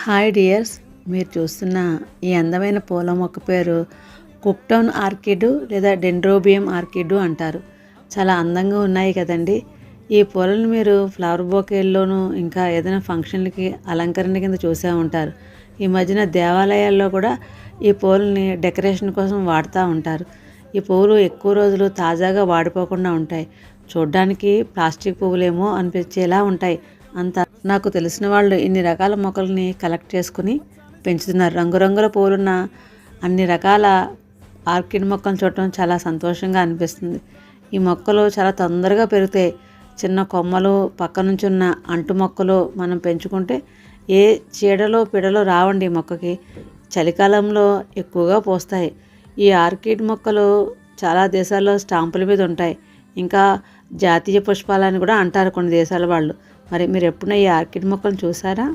Hi dears మీరు చూస్తున్న ఈ అందమైన పూల మొక్క పేరు కుక్టౌన్ ఆర్కిడ్ లేదా డెండ్రోబియం ఆర్కిడ్ అంటారు. చాలా అందంగా ఉన్నాయి కదండి. ఈ పూలను మీరు ఫ్లవర్ బొకేల్లోనూ ఇంకా ఏదైనా ఫంక్షన్లకి అలంకరణ కింద చూసే ఉంటారు. ఈ మధ్యన దేవాలయాల్లో కూడా ఈ పూలని డెకరేషన్ కోసం వాడుతూ ఉంటారు. ఈ పువ్వులు ఎక్కువ రోజులు తాజాగా వాడిపోకుండా ఉంటాయి. చూడ్డానికి ప్లాస్టిక్ పువ్వులేమో అనిపించేలా ఉంటాయి. అంత. నాకు తెలిసిన వాళ్ళు ఇన్ని రకాల మొక్కల్ని కలెక్ట్ చేసుకుని పెంచుతున్నారు. రంగురంగుల పూలున్న అన్ని రకాల ఆర్కిడ్ మొక్కలను చూడటం చాలా సంతోషంగా అనిపిస్తుంది. ఈ మొక్కలు చాలా తొందరగా పెరుగుతాయి చిన్న కొమ్మలు పక్క నుంచి ఉన్న అంటు మొక్కలు మనం పెంచుకుంటే ఏ చీడలో పిడలో రావండి ఈ మొక్కకి. చలికాలంలో ఎక్కువగా పోస్తాయి. ఈ ఆర్కిడ్ మొక్కలు చాలా దేశాల్లో స్టాంపుల మీద ఉంటాయి. ఇంకా జాతీయ పుష్పాలని కూడా అంటారు కొన్ని దేశాల వాళ్ళు. మరి మీరు ఎప్పుడైనా ఈ ఆర్కిడ్ మొక్కలను చూసారా?